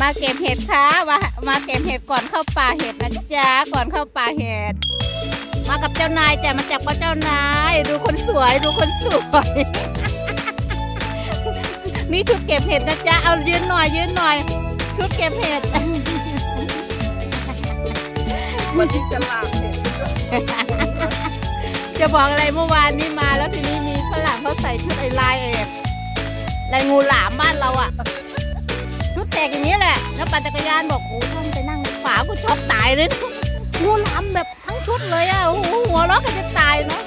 มาเก็บเห็ดค่ะมามาเก็บเห็ดก่อนเข้าป่าเห็ดนะจ๊ะก่อนเข้าป่าเห็ด มากับเจ้านายจ้ะมาจับกับเจ้านาย ดูคนสวยดูคนสวยนี่ชุดเก็บเห็ดนะจ๊ะเอายืนหน่อยยืนหน่อย ชุดเก็บเห็ดวันที่จะลาเห็นจะบอกอะไรเมื่อวานนี้มาแล้วทีนี้มีฝรั่งเขาใส่ชุดไอ้ลายเอกลายงูหลามบ้านเราอะชุดแตกอย่างนี้ แล้วปั่นจักรยานบอกโอ้ท่านไปนั่งฝากูช็อกตายเลยนะงูลามแบบทั้งชุดเลยอะโอ้โหหัวเราะกันจะตายเนาะ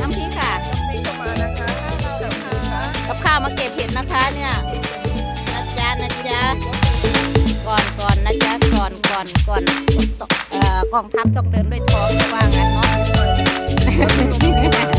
น้ำพริกค่ะนี่ก็มานะคะเราแบบค่ะกับข้าวมาเก็บเห็ดนะคะเนี่ยนะจ๊ะนะจ๊ะก่อนก่อนนะจ๊ะก่อนก่อนก่อนเอ่อกองทัพต้องเดินด้วยท้องว่างั้นเนาะ